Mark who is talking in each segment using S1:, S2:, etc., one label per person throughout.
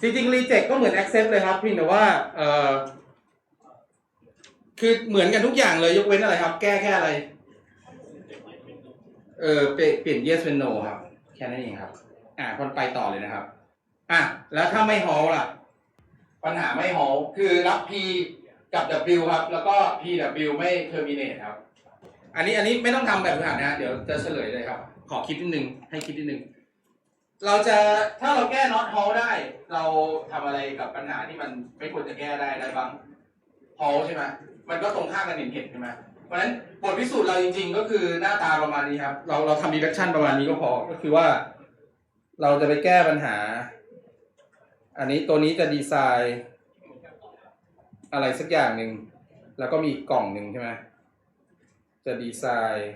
S1: จริงๆ reject ก็เหมือน accept เลยครับเพียงแต่ว่าเออคือเหมือนกันทุกอย่างเลยยกเว้นอะไรครับ แก้แค่อะไร เออเปลี่ยนเปลี่ยน yes เป็น no ครับ แค่นั้นเองครับ อ่าคนไปต่อเลยนะครับ อะแล้วถ้าไม่ halt ล่ะ ปัญหาไม่ halt คือรับ p กับ w ครับ แล้วก็ p w ไม่ terminate ครับ อันนี้อันนี้ไม่ต้องทำแบบฝึกหัดนะฮะเดี๋ยวจะเฉลยเลยครับ ขอคิดนิดนึงให้คิดนิดนึง เราจะถ้าเราแก้ not halt ได้ เราทำอะไรกับปัญหาที่มันไม่ควรจะแก้ได้ได้บ้าง halt ใช่ไหมมันก็ตรงข้ามกันเห็นเห็นใช่ไหมเพราะฉะนั้นบทพิสูจน์เราจริง ๆ ก็คือหน้าตาประมาณนี้ครับ เราเราทำ reduction ประมาณนี้ก็พอก็คือว่า เราจะไปแก้ปัญหา อันนี้ตัวนี้จะดีไซน์อะไรสักอย่างหนึ่งแล้วก็มีกล่องหนึ่งใช่ไหมจะดีไซน์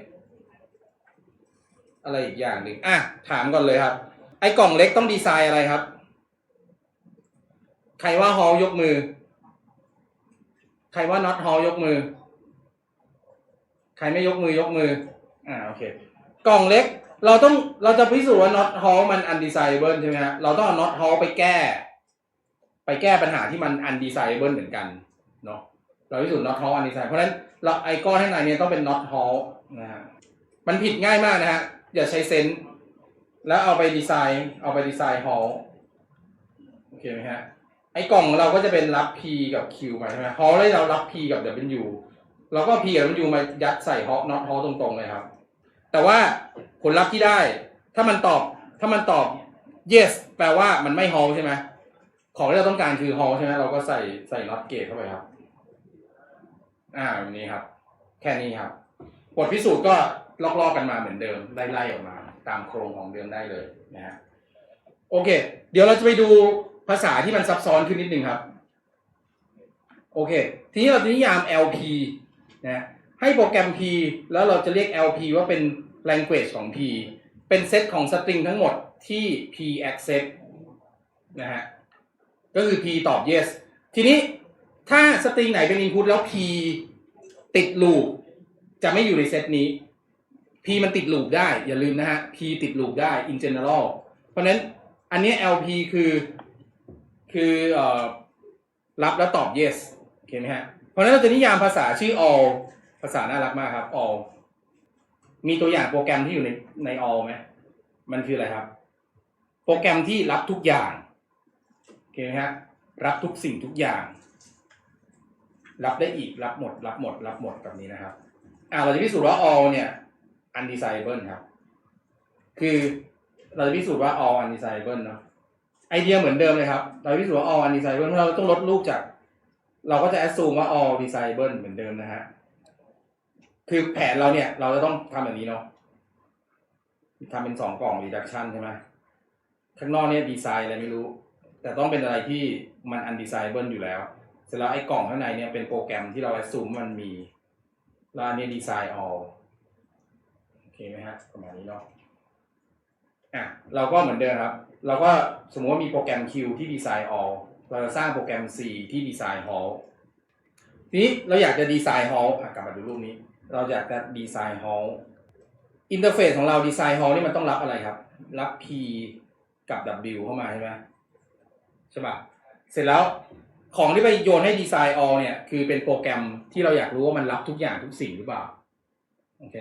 S1: อะไรอีกอย่างหนึ่งอะถามก่อนเลยครับ ไอ้กล่องเล็กต้องดีไซน์อะไรครับ ใครว่าฮอลยกมือ ใครว่าน็อตฮอลยกมือ ใครไม่ยกมือยกมือ อ่าโอเค กล่องเล็ก เราต้องเราจะพิสูจน์ว่าน็อตฮอลมัน undesirable ใช่ไหมฮะเราต้องเอาน็อตฮอลไปแก้ ไปแก้ปัญหาที่มัน undesirable เหมือนกันเนาะเราพิสูจน์น็อตฮอล undesirable เพราะฉะนั้นเราไอ้ก้อนข้างในเนี่ยต้องเป็นน็อตฮอลนะฮะมันผิดง่ายมากนะฮะอย่าใช้เซนส์ แล้วเอาไปดีไซน์ เอาไปดีไซน์ฮอลโอเคไหมฮะไอ้กล่องเราก็จะเป็นรับ P กับ Q มาใช่ไหมฮอลเลยเรารับ P กับ W เราก็ P กับ W มายัดใส่ฮอลน็อตฮอลตรงๆเลยครับ แต่ว่าผลลัพธ์ที่ได้ ถ้ามันตอบถ้ามันตอบ yes แปลว่ามันไม่ halt ใช่ไหมของที่เราต้องการคือ halt ใช่ไหมเราก็ใส่ใส่ not gate เข้าไปครับ อ่าแบบนี้ครับ แค่นี้ครับบทพิสูจน์ก็ลอกๆกันมาเหมือนเดิมไล่ๆออกมา ตามโครงของเดิมได้เลยนะฮะโอเค เดี๋ยวเราจะไปดูภาษาที่มันซับซ้อนขึ้นนิดนึงครับ โอเค ทีนี้เราจะนิยาม LP นะฮะให้โปรแกรม P แล้วเราจะเรียก LP ว่าเป็น language ของ P เป็นเซตของสตริงทั้งหมดที่ P accept นะฮะก็คือ P ตอบ yes ทีนี้ถ้าสตริงไหนเป็น input แล้ว P ติด loop จะไม่อยู่ในเซตนี้ P มันติด loop ได้ อย่าลืมนะฮะ P ติด loop ได้ in general เพราะนั้นอันนี้ LP คือคือเอ่อรับแล้วตอบ yes โอเคไหมฮะ เพราะฉะนั้นเราจะนิยามภาษาชื่อ all ภาษาน่ารักมากครับ all มีตัวอย่างโปรแกรมที่อยู่ในใน all ไหมมันคืออะไรครับ โปรแกรมที่รับทุกอย่างโอเคไหมฮะรับทุกสิ่งทุกอย่าง รับได้อีกรับหมด รับหมด รับหมดแบบนี้นะครับ อ่าเราจะพิสูจน์ว่า all เนี่ย undesirable ครับ คือเราจะพิสูจน์ว่า all undesirable เนาะไอเดียเหมือนเดิมเลยครับ เราพิสูจน์ว่า all undesirable เพราะเราต้องลดลูกจาก เราก็จะ assume ว่า all desirable เหมือนเดิมนะฮะ คือแผนเราเนี่ย เราจะต้องทำแบบนี้เนาะทำเป็นสองกล่อง reduction ใช่ไหมข้างนอกเนี่ยดีไซน์อะไรไม่รู้ แต่ต้องเป็นอะไรที่มัน undesirable อยู่แล้ว เสร็จแล้วไอ้กล่องข้างในเนี่ยเป็นโปรแกรมที่เรา assume มันมีแล้วอันนี้ดีไซน์ all เคไหมฮะประมาณนี้เนาะอะเราก็เหมือนเดิมครับ เราก็สมมติว่ามีโปรแกรม Q ที่ดีไซน์ all เราจะสร้างโปรแกรม C ที่ดีไซน์ halt ทีนี้เราอยากจะดีไซน์ halt อะกลับมาดูรูปนี้ เราอยากจะดีไซน์ halt อินเทอร์เฟซของเราดีไซน์ halt นี่มันต้องรับอะไรครับ รับ P กับ W เข้ามาใช่ไหมใช่ป่ะเสร็จแล้วของที่ไปโยนให้ดีไซน์ all เนี่ย คือเป็นโปรแกรมที่เราอยากรู้ว่ามันรับทุกอย่างทุกสิ่งหรือเปล่าโอเค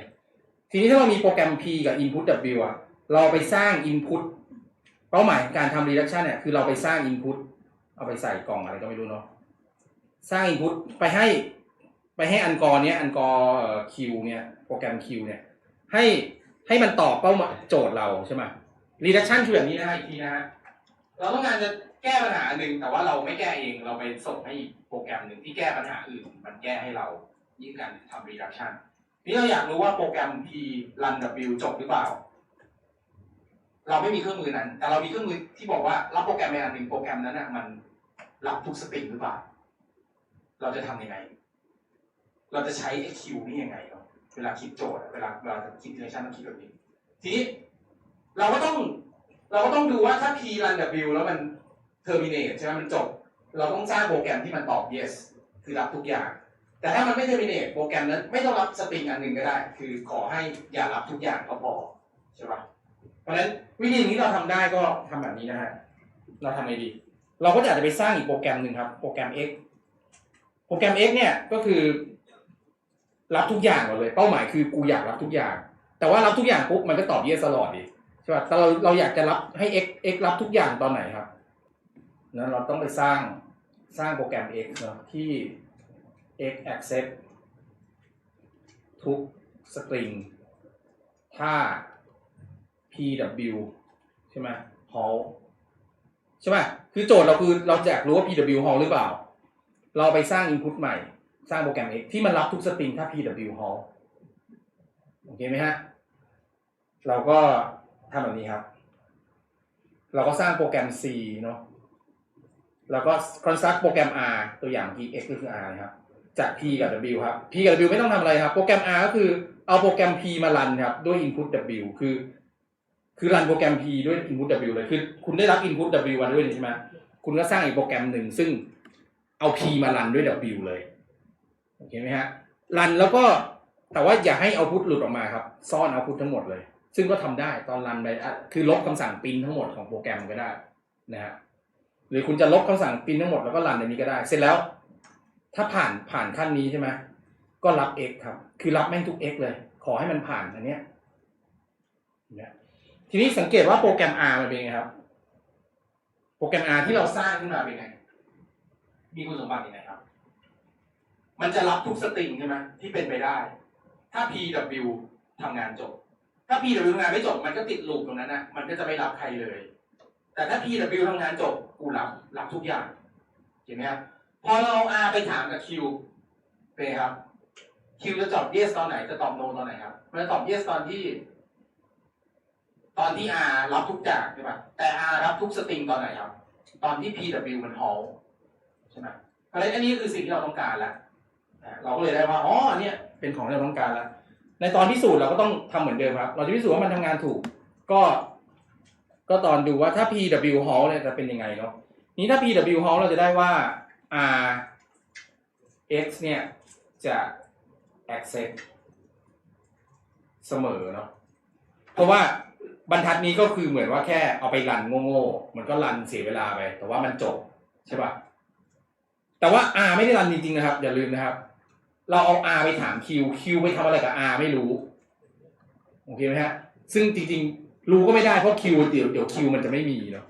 S1: ทีนี้ถ้าเรามีโปรแกรม P กับ input W อะเราไปสร้าง input เป้าหมายการทำ reduction เนี่ยคือเราไปสร้าง input เอาไปใส่กล่องอะไรก็ไม่รู้เนาะสร้าง input ไปให้ไปให้อันกอร์เนี้ยอันกอร์คิวเนี่ยโปรแกรม Q เนี่ยให้ให้มันตอบเป้าหมายโจทย์เราใช่ไหม reduction คือแบบนี้นะฮะอีกทีนะฮะเราต้องการจะแก้ปัญหาหนึ่งแต่ว่าเราไม่แก้เองเราไปส่งให้อีกโปรแกรมหนึ่งที่แก้ปัญหาอื่น มันแก้ให้เรายิ่งการทำ reduction นี่เราอยากรู้ว่าโปรแกรม P run W จบหรือเปล่า เราไม่มีเครื่องมือนั้น แต่เรามีเครื่องมือที่บอกว่ารับโปรแกรมในอันหนึ่งโปรแกรมนั้นน่ะมันรับทุกสตริงหรือเปล่า เราจะทำยังไง เราจะใช้ไอคิวนี่ยังไงเนาะเวลาคิดโจทย์เวลาเวลาคิด relation ต้องคิดแบบนี้ ทีนี้เราก็ต้อง เราก็ต้องดูว่าถ้า P run W แล้วมัน terminate ใช่ไหมมันจบ เราต้องสร้างโปรแกรมที่มันตอบ yes คือรับทุกอย่าง แต่ถ้ามันไม่ terminate โปรแกรมนั้นไม่ต้องรับสตริงอันหนึ่งก็ได้ คือขอให้อย่ารับทุกอย่างก็พอใช่ปะเพราะฉะนั้นวิธีนี้เราทำได้ก็ทำแบบนี้นะฮะเราทำไงดี เราก็จะอาจจะไปสร้างอีกโปรแกรมหนึ่งครับ โปรแกรม X โปรแกรม X เนี่ยก็คือ รับทุกอย่างหมดเลย เป้าหมายคือกูอยากรับทุกอย่าง แต่ว่ารับทุกอย่างปุ๊บมันก็ตอบ yes ตลอดดิใช่ป่ะแต่เราเราอยากจะรับให้ x x รับทุกอย่างตอนไหนครับนั้นเราต้องไปสร้างสร้างโปรแกรม x เนาะที่ x accept ทุกสตริงถ้า pw ใช่ไหม halt ใช่ไหมคือโจทย์เราคือเราอยากรู้ว่า pw halt หรือเปล่า เราไปสร้าง input ใหม่ สร้างโปรแกรม x ที่มันรับทุกสตริงถ้า pw halt โอเคไหมฮะ เราก็ทำแบบนี้ครับ เราก็สร้างโปรแกรม C เนาะแล้วก็ construct โปรแกรม R ตัวอย่าง P x ก็คือ R นะครับ จาก P กับ W ครับ P กับ W ไม่ต้องทำอะไรครับ โปรแกรม R ก็คือเอาโปรแกรม P มารันครับ ด้วย input W คือ คือรันโปรแกรม P ด้วย input W เลย คือคุณได้รับ input W มาด้วยใช่ไหมคุณก็สร้างอีกโปรแกรมหนึ่งซึ่งเอา P มารันด้วย W เลยโอเคไหมฮะรันแล้วก็แต่ว่าอย่าให้เอาพุทหลุดออกมาครับ ซ่อนเอาพุททั้งหมดเลย ซึ่งก็ทำได้ตอนรันไปคือลบคำสั่งปินทั้งหมดของโปรแกรมก็ได้นะฮะหรือคุณจะลบคำสั่งปินทั้งหมดแล้วก็รันในนี้ก็ได้ เสร็จแล้ว ถ้าผ่านผ่านขั้นนี้ใช่ไหมก็รับ x ครับ คือรับแม่งทุก x เลย ขอให้มันผ่านอันเนี้ยเนี่ยทีนี้สังเกตว่าโปรแกรม R มันเป็นไงครับ โปรแกรม R ที่เราสร้างขึ้นมาเป็นไง มีคุณสมบัติยังไงครับ มันจะรับทุกสตริงใช่ไหมที่เป็นไปได้ ถ้า PW ทำงานจบ ถ้า PW ทำงานไม่จบ มันก็ติดลูปตรงนั้นนะมันก็จะไม่รับใครเลย แต่ถ้า PW ทำงานจบ กูรับ รับทุกอย่าง เห็นไหมครับ พอเราเอา R ไปถามกับ Q เป็นไงครับ Q จะตอบ yes ตอนไหนจะตอบ no ตอนไหนครับมันจะตอบ yes ตอนที่ ตอนที่ R รับทุกอย่างใช่ปะแต่ R รับทุกสตริงตอนไหนครับ ตอนที่ PW มัน halt ใช่ไหมเพราะฉะนั้นอันนี้คือสิ่งที่เราต้องการแล้วอะเราก็เลยได้ว่าอ๋อเนี่ยเป็นของที่เราต้องการแล้วในตอนพิสูจน์เราก็ต้องทำเหมือนเดิมครับ เราจะพิสูจน์ว่ามันทำงานถูก ก็ ก็ตอนดูว่าถ้า PW Hall เนี่ยจะเป็นยังไงเนาะนี้ถ้า PW Hall เราจะได้ว่า R X เนี่ยจะ accept เสมอเนาะเพราะว่าบรรทัดนี้ก็คือเหมือนว่าแค่เอาไปรันโง่ๆมันก็รันเสียเวลาไป แต่ว่ามันจบใช่ปะแต่ว่า R ไม่ได้รันจริงๆนะครับ อย่าลืมนะครับ เราเอา R ไปถาม Q Q ไปทำอะไรกับ R ไม่รู้โอเคไหมฮะซึ่งจริงๆ รู้ก็ไม่ได้เพราะ Q เดี๋ยวเดี๋ยว Q มันจะไม่มีเนาะ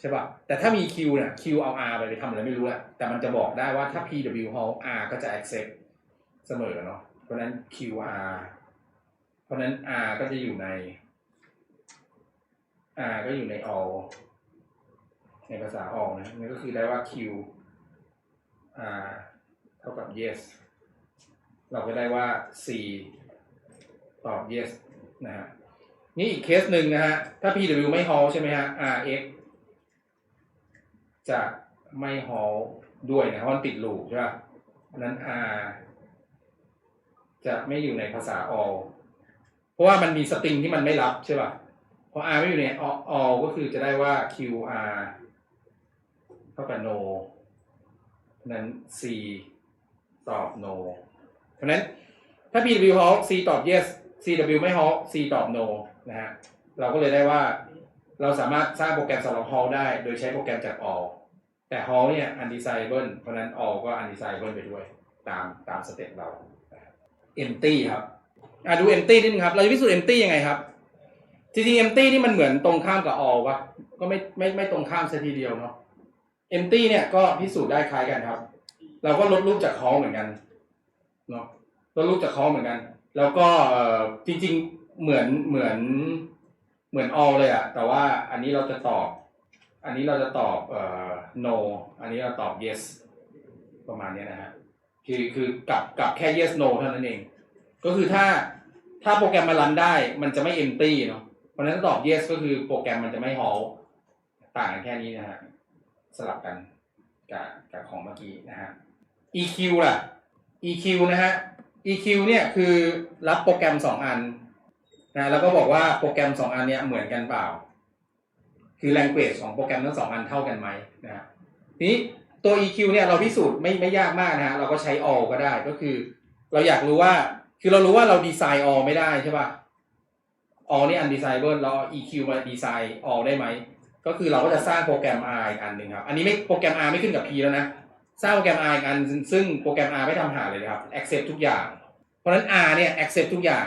S1: ใช่ป่ะ แต่ถ้ามี Q เนี่ย Q เอา R ไปไปทำอะไรไม่รู้แหละ แต่มันจะบอกได้ว่าถ้า PW Hall R ก็จะ accept เสมอเนาะ เพราะนั้น QR เพราะนั้น R ก็จะอยู่ใน R ก็อยู่ใน all ในภาษา all นะนั่นก็คือได้ว่า Q R เท่ากับ yes เราก็ได้ว่า C ตอบ yes นะฮะ นี่อีกเคสหนึ่งนะฮะ ถ้า PW ไม่ halt ใช่ไหมฮะ RX จะไม่ halt ด้วยนะเพราะมันติดลูปใช่ป่ะนั้น R จะไม่อยู่ในภาษา all เพราะว่ามันมีสตริงที่มันไม่รับใช่ป่ะพอ R ไม่อยู่ใน all ก็คือจะได้ว่า QR เท่ากับ no นั้น C ตอบ no เพราะนั้นถ้า PW halt C ตอบ yes CW ไม่ halt C ตอบ no นะฮะเราก็เลยได้ว่าเราสามารถสร้างโปรแกรมสำหรับ halt ได้ โดยใช้โปรแกรมจาก all แต่ halt เนี่ย undesirable เพราะฉะนั้น all ก็ undesirable ไปด้วย ตามตามสเต็ปเรา empty ครับอะดู empty นิดนึงครับ เราจะพิสูจน์ empty ยังไงครับจริงๆ empty นี่มันเหมือนตรงข้ามกับ all ปะก็ไม่ไม่ไม่ตรงข้ามซะทีเดียวเนาะ empty เนี่ยก็พิสูจน์ได้คล้ายกันครับ เราก็ลดรูปจาก halt เหมือนกันเนาะลดรูปจาก halt เหมือนกัน แล้วก็เอ่อจริง ๆ เหมือนเหมือนเหมือน all เลยอะแต่ว่าอันนี้เราจะตอบ อันนี้เราจะตอบเอ่อ no อันนี้เราตอบ yes ประมาณนี้นะฮะคือคือกับกับแค่ yes no เท่านั้นเอง ก็คือถ้าถ้าโปรแกรมมารันได้มันจะไม่ empty เนาะเพราะฉะนั้นถ้าตอบ yes ก็คือโปรแกรมมันจะไม่ halt ต่างกันแค่นี้นะฮะสลับกันกับกับของเมื่อกี้นะฮะ EQ ล่ะ EQ นะฮะ EQ เนี่ยคือรับโปรแกรมสองอันนะแล้วก็บอกว่าโปรแกรมสองอันเนี้ยเหมือนกันเปล่า คือ language ของโปรแกรมทั้งสองอันเท่ากันไหมนะฮะทีนี้ตัว EQ เนี่ยเราพิสูจน์ไม่ไม่ยากมากนะฮะเราก็ใช้ all ก็ได้ก็คือ เราอยากรู้ว่าคือเรารู้ว่าเราดีไซน์ all ไม่ได้ใช่ป่ะ all นี่ undesirable เราเอา EQ มาดีไซน์ all ได้ไหมก็คือเราก็จะสร้างโปรแกรม R อีกอันหนึ่งครับ อันนี้ไม่โปรแกรม R ไม่ขึ้นกับ P แล้วนะ สร้างโปรแกรม R อีกอัน ซึ่งโปรแกรม R ไม่ทำหาเลยครับ accept ทุกอย่าง เพราะฉะนั้น R เนี่ย accept ทุกอย่าง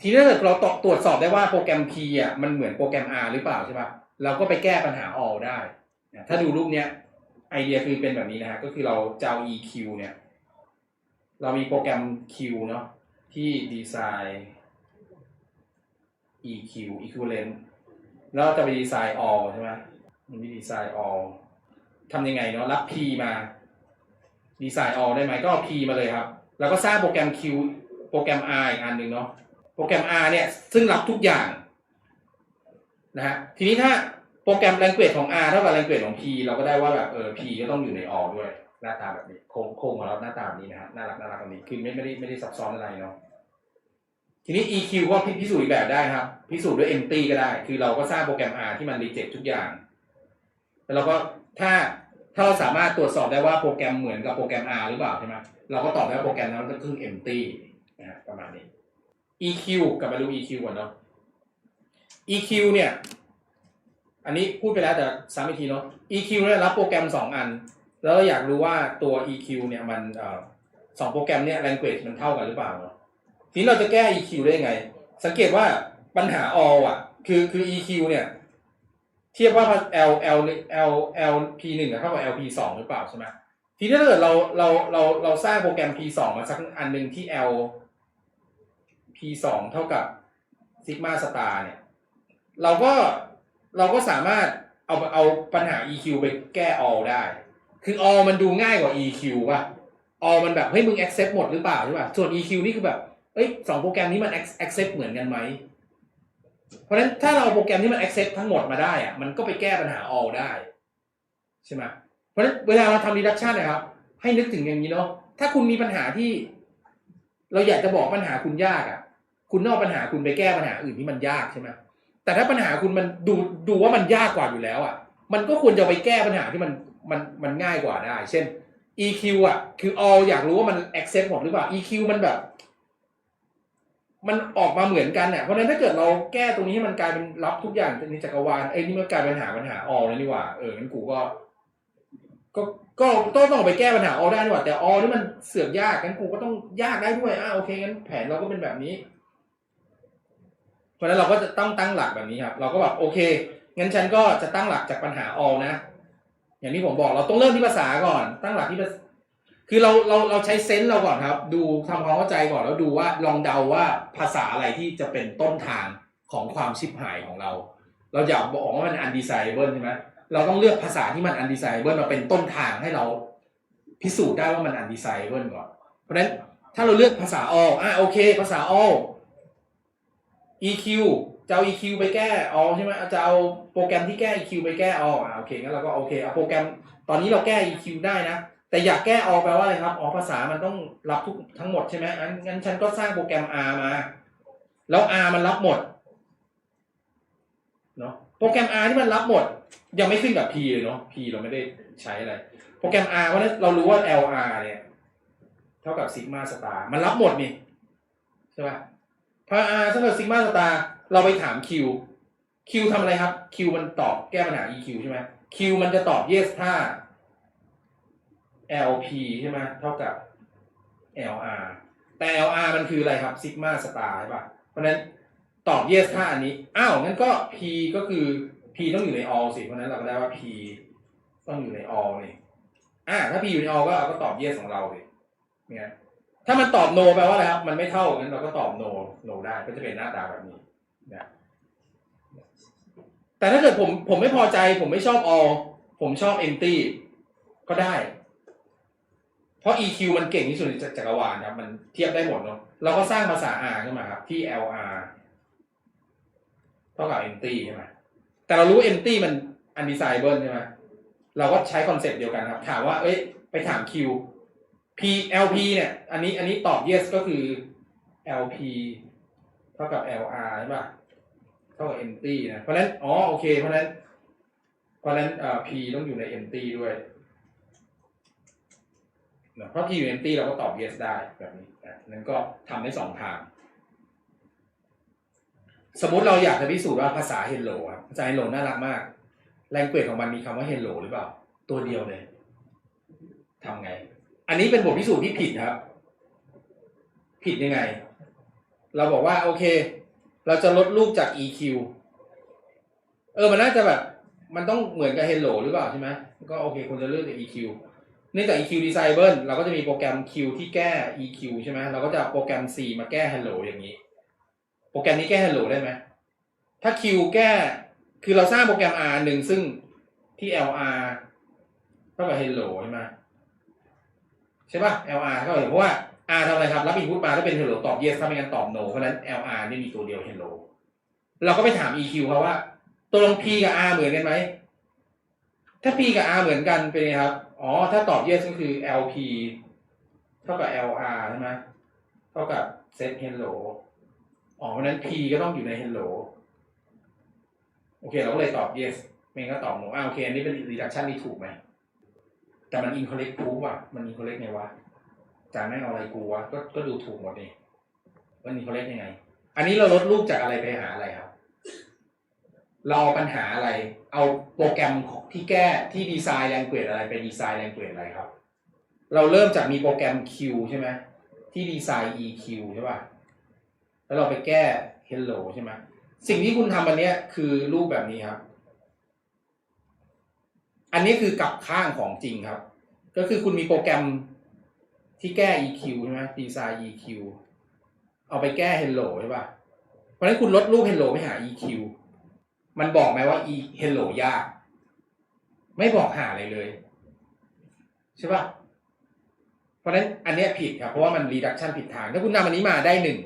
S1: ทีนี้ถ้าเกิดเราตรวจสอบได้ว่าโปรแกรม P อะมันเหมือนโปรแกรม R หรือเปล่าใช่ปะเราก็ไปแก้ปัญหา all ได้ ถ้าดูรูปเนี้ยไอเดียคือเป็นแบบนี้นะฮะก็คือเราจะเอา EQ เนี่ย เรามีโปรแกรม Q เนาะที่ดีไซน์ EQ equivalent แล้วเราจะไปดีไซน์ all ใช่ไหมมันมีดีไซน์ all ทำยังไงเนาะรับ P มาดีไซน์ all ได้ไหมก็เอา P มาเลยครับ แล้วก็สร้างโปรแกรม Q โปรแกรม R อีกอันหนึ่งเนาะ โปรแกรม R เนี่ยซึ่งรับทุกอย่างนะฮะทีนี้ถ้าโปรแกรม language ของ R เท่ากับ language ของ P เราก็ได้ว่าแบบเออ P ก็ต้องอยู่ใน all ด้วยหน้าตาแบบนี้โค้งโค้งของเราหน้าตาแบบนี้นะฮะน่ารักน่ารักแบบนี้คือไม่ไม่ได้ไม่ได้ซับซ้อนอะไรเนาะทีนี้ EQ ก็พิสูจน์อีกแบบได้ครับ พิสูจน์ด้วย empty ก็ได้ คือเราก็สร้างโปรแกรม R ที่มัน reject ทุกอย่าง แล้วเราก็ถ้าถ้าเราสามารถตรวจสอบได้ว่าโปรแกรมเหมือนกับโปรแกรม R หรือเปล่าใช่ไหมเราก็ตอบได้ว่าโปรแกรมนั้นมันก็คือ empty นะฮะประมาณนี้ EQ กลับมาดู EQ ก่อนเนาะ EQ เนี่ย อันนี้พูดไปแล้วแต่ซ้ำอีกทีเนาะ EQ เนี่ยรับโปรแกรมสองอัน แล้วเราอยากรู้ว่าตัว EQ เนี่ยมันอสองโปรแกรมเนี่ย language มันเท่ากันหรือเปล่าเนาะทีนี้เราจะแก้ EQ ได้ยังไง สังเกตว่าปัญหา all อะ คือคือ EQ เนี่ย เทียบว่า L L L L P หนึ่งเท่ากับ L P สองหรือเปล่าใช่ไหมทีนี้ถ้าเกิดเราเราเราเราสร้างโปรแกรม P สองมาสักอันหนึ่งที่ L P สองเท่ากับ sigma star เนี่ย เราก็เราก็สามารถเอาเอาปัญหา EQ ไปแก้ all ได้ คือ all มันดูง่ายกว่า EQ ป่ะ all มันแบบเฮ้ยมึง accept หมดหรือเปล่าใช่ป่ะ ส่วน EQ นี่คือแบบเอ้ยสองโปรแกรมนี้มัน accept เหมือนกันไหม เพราะฉะนั้นถ้าเราโปรแกรมที่มัน accept ทั้งหมดมาได้อะมันก็ไปแก้ปัญหา all ได้ ใช่ไหมเพราะฉะนั้นเวลาเราทำ reduction นะครับ ให้นึกถึงอย่างนี้เนาะ ถ้าคุณมีปัญหาที่ เราอยากจะบอกปัญหาคุณยากอะ คุณนอกปัญหาคุณไปแก้ปัญหาอื่นที่มันยากใช่ไหมแต่ถ้าปัญหาคุณมันดูดูว่ามันยากกว่าอยู่แล้วอะ มันก็ควรจะไปแก้ปัญหาที่มันมันมันง่ายกว่าได้ เช่น EQ อะ คือ all อยากรู้ว่ามัน accept หมดหรือเปล่า EQ มันแบบ มันออกมาเหมือนกันเนี่ยเพราะฉะนั้นถ้าเกิดเราแก้ตรงนี้ให้มันกลายเป็นรับทุกอย่างในจักรวาล เอ้ยนี่มันกลายเป็นปัญหาปัญหา all แล้วนี่หว่า เอองั้นกูก็ ก็ก็ต้องต้องไปแก้ปัญหา all ได้นี่หว่า แต่ all นี่มันเสื่อกยากงั้นกูก็ต้องยากได้ด้วย อ่าโอเคงั้นแผนเราก็เป็นแบบนี้ เพราะฉะนั้นเราก็จะต้องตั้งหลักแบบนี้ครับ เราก็แบบโอเคงั้นฉันก็จะตั้งหลักจากปัญหา all นะ อย่างที่ผมบอกเราต้องเริ่มที่ภาษาก่อน ตั้งหลักที่ภาษาคือเราเราเราใช้เซนส์เราก่อนครับ ดูทำความเข้าใจก่อนแล้วดูว่าลองเดาว่าภาษาอะไรที่จะเป็นต้นทางของความชิบหายของเรา เราอยากบอกว่ามัน undesirable ใช่ไหมเราต้องเลือกภาษาที่มัน undesirable มาเป็นต้นทางให้เราพิสูจน์ได้ว่ามัน undesirable ก่อน เพราะฉะนั้นถ้าเราเลือกภาษา all อะโอเค ภาษา all EQ จะเอา EQ ไปแก้ all ใช่ไหมจะเอาโปรแกรมที่แก้ EQ ไปแก้ all อะโอเคงั้นเราก็โอเคเอาโปรแกรมตอนนี้เราแก้ EQ ได้นะ แต่อยากแก้ all แปลว่าอะไรครับอ๋อภาษามันต้องรับทุกทั้งหมดใช่ไหมงั้นงั้นฉันก็สร้างโปรแกรม R มา แล้ว R มันรับหมดเนาะโปรแกรม R ที่มันรับหมด ยังไม่ขึ้นกับ P เลยเนาะ P เราไม่ได้ใช้อะไร โปรแกรม R เพราะนั้นเรารู้ว่า LR เนี่ย เท่ากับ sigma star มันรับหมดนี่ใช่ป่ะ พาอ R เท่ากับ sigma star เราไปถาม Q Q ทำอะไรครับ Q มันตอบแก้ปัญหา EQ ใช่ไหม Q มันจะตอบ yes ถ้า LP ใช่ไหมเท่ากับ LR แต่ LR มันคืออะไรครับ sigma star ใช่ป่ะเพราะนั้นตอบ yes ถ้าอันนี้ อ้าว งั้นก็ P ก็คือ P ต้องอยู่ใน all สิ เพราะนั้นเราก็ได้ว่า P ต้องอยู่ใน all นี่อ่าถ้า P อยู่ใน all ก็เราก็ตอบ yes ของเราสิเนี่ย ถ้ามันตอบ no แปลว่าอะไรครับ มันไม่เท่างั้นเราก็ตอบ no no ได้ ก็จะเป็นหน้าตาแบบนี้นะแต่ถ้าเกิดผมผมไม่พอใจ ผมไม่ชอบ all ผมชอบ empty ก็ได้ เพราะ EQ มันเก่งที่สุดในจักรวาลครับ มันเทียบได้หมดเนาะเราก็สร้างภาษา R ขึ้นมาครับ ที่ LR เท่ากับ empty ใช่ไหมแต่เรารู้ empty มัน undesirable ใช่ไหมเราก็ใช้คอนเซปต์เดียวกันครับ ถามว่า เอ้ย ไปถาม Q P LP เนี่ย อันนี้อันนี้ตอบ yes ก็คือ LP เท่ากับ LR ใช่ป่ะ เท่ากับ empty นะ เพราะนั้น อ๋อ โอเค เพราะนั้น เพราะนั้นเอ่อ P ต้องอยู่ใน empty ด้วยนะเพราะ P อยู่ empty เราก็ตอบ yes ได้แบบนี้อะนั้นก็ทำได้สองทาง สมมุติเราอยากจะพิสูจน์ว่าภาษา hello ครับภาษา hello น่ารักมาก language ของมันมีคำว่า hello หรือเปล่า ตัวเดียวเลยทำไง อันนี้เป็นบทพิสูจน์ที่ผิดครับ ผิดยังไง เราบอกว่าโอเค เราจะลดรูปจาก EQ เออมันน่าจะแบบ มันต้องเหมือนกับ hello หรือเปล่าใช่ไหมก็โอเคคุณจะเลือกจาก EQ เนื่องจาก EQ disable เราก็จะมีโปรแกรม Q ที่แก้ EQ ใช่ไหมเราก็จะเอาโปรแกรม C มาแก้ hello อย่างนี้ โปรแกรมนี้แก้ hello ได้ไหม ถ้า Q แก้ คือเราสร้างโปรแกรม R หนึ่งซึ่งที่ LR เท่ากับ hello ใช่ไหม ใช่ป่ะ LR เท่ากับเพราะว่า R ทำอะไรครับ รับ input มาถ้าเป็น hello ตอบ yes ถ้าไม่งั้นตอบ no เพราะฉะนั้น LR นี่มีตัวเดียว hello เราก็ไปถาม EQ เขาว่าตัวลง P กับ R เหมือนกันไหม ถ้า P กับ R เหมือนกันเป็นไงครับ อ๋อ ถ้าตอบ yes ก็คือ LP เท่ากับ LR ใช่ไหมเท่ากับ set hello อ๋อเพราะนั้น P ก็ต้องอยู่ใน hello โอเค เราก็เลยตอบ yes ไม่งั้นก็ตอบ no อ่าโอเค อันนี้เป็น reduction นี่ถูกไหม แต่มัน incorrect proof อะมัน incorrect ไงวะจานไม่เอาอะไรกูวะก็ก็ดูถูกหมดนี่มัน incorrect ยังไง อันนี้เราลดรูปจากอะไรไปหาอะไรครับเราเอาปัญหาอะไร เอาโปรแกรมที่แก้ที่ดีไซน์แรงเกรดอะไรไปดีไซน์แรงเกรดอะไรครับ เราเริ่มจากมีโปรแกรม Q ใช่ไหมที่ดีไซน์ EQ ใช่ป่ะ แล้วเราไปแก้ Hello ใช่ไหมสิ่งที่คุณทำอันเนี้ยคือรูปแบบนี้ครับ อันนี้คือกลับข้างของจริงครับ ก็คือคุณมีโปรแกรมที่แก้ EQ ใช่ไหมดีไซน์ EQ เอาไปแก้ Hello ใช่ป่ะ เพราะฉะนั้นคุณลดรูป Hello ไปหา EQ มันบอกไหมว่า e hello ยาก ไม่บอกหาอะไรเลย ใช่ป่ะ เพราะฉะนั้นอันนี้ผิดครับ เพราะว่ามัน reduction ผิดทาง ถ้าคุณนำอันนี้มาได้หนึ่ง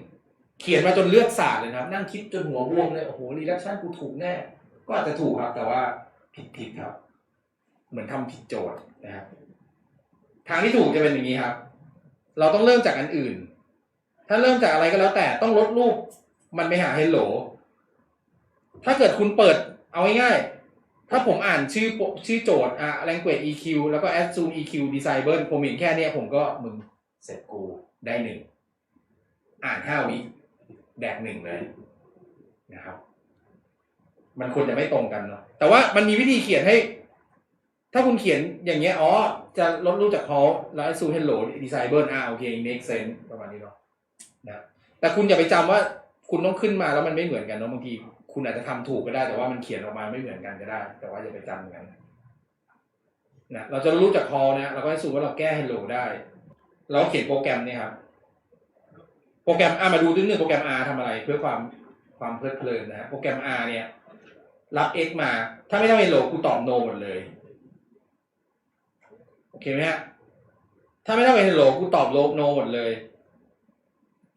S1: เขียนมาจนเลือดสาดเลยนะครับ นั่งคิดจนหัวบวมเลย โอ้โห reduction กูถูกแน่ ก็อาจจะถูกครับ แต่ว่าผิดผิดครับ เหมือนทำผิดโจทย์นะครับ ทางที่ถูกจะเป็นอย่างนี้ครับ เราต้องเริ่มจากอันอื่น ถ้าเริ่มจากอะไรก็แล้วแต่ต้องลดรูปมันไปหา hello ถ้าเกิดคุณเปิดเอาง่ายๆ ถ้าผมอ่านชื่อชื่อโจทย์อะ language EQ แล้วก็ assume EQ disable ผมเห็นแค่เนี้ยผมก็มึงเสร็จกูได้หนึ่ง อ่านห้าวิแดกหนึ่งเลยนะครับ มันควรจะไม่ตรงกันเนาะแต่ว่ามันมีวิธีเขียนให้ ถ้าคุณเขียนอย่างเงี้ย อ๋อ จะลดรูปจาก call แล้ว assume hello disable อ่าโอเค make sense ประมาณนี้เนาะนะแต่คุณอย่าไปจำว่าคุณต้องขึ้นมาแล้วมันไม่เหมือนกันเนาะบางทีคุณอาจจะทำถูกก็ได้แต่ว่ามันเขียนออกมาไม่เหมือนกันก็ได้ แต่ว่าอย่าไปจำอย่างนั้นนะเราจะรู้จากคอนะเราก็ให้สูว่าเราแก้ hello ได้ เราเขียนโปรแกรมเนี่ยครับ โปรแกรม R มาดูนิดนึงโปรแกรม R ทำอะไร เพื่อความความเพลิดเพลินนะโปรแกรม R เนี่ย รับ x มา ถ้าไม่ต้อง hello กูตอบ no หมดเลย เคไหมฮะถ้าไม่ต้อง hello กูตอบ no หมดเลย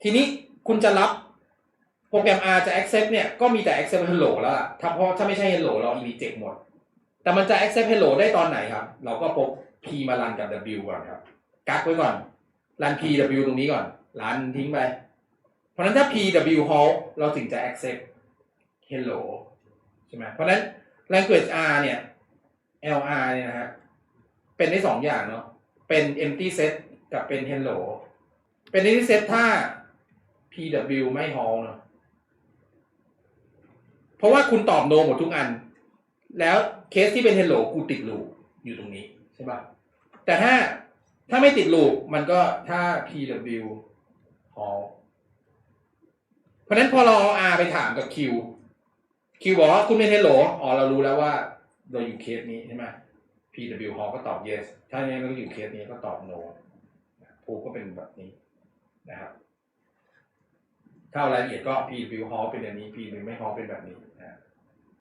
S1: ทีนี้คุณจะรับโปรแกรม R จะ accept เนี่ยก็มีแต่ accept hello แล้วล่ะถ้าเพราะถ้าไม่ใช่ hello เรา reject หมด แต่มันจะ accept hello ได้ตอนไหนครับ เราก็พก p มารันกับ w ก่อนครับ กักไว้ก่อน รัน p w ตรงนี้ก่อนรันทิ้งไป เพราะฉะนั้นถ้า p w halt เราถึงจะ accept hello ใช่ไหมเพราะฉะนั้น language R เนี่ย LR เนี่ยนะฮะ เป็นได้สองอย่างเนาะเป็น empty set กับเป็น hello เป็น empty set ถ้า PW ไม่ halt เนาะเพราะว่าคุณตอบ no หมดทุกอัน แล้วเคสที่เป็น hello กูติดลูปอยู่ตรงนี้ใช่ป่ะแต่ถ้าถ้าไม่ติดลูปมันก็ถ้า PW halt เพราะฉะนั้นพอเราเอา R ไปถามกับ Q Q บอกว่าคุณเป็น hello อ๋อเรารู้แล้วว่าเราอยู่เคสนี้ใช่ไหม PW Hall ก็ตอบ yes ถ้าอย่างนี้เราอยู่เคสนี้ก็ตอบ no ภูก็เป็นแบบนี้นะครับ ถ้ารายละเอียดก็ PW Hall เป็นแบบนี้ PW ไม่ Hall เป็นแบบนี้นะ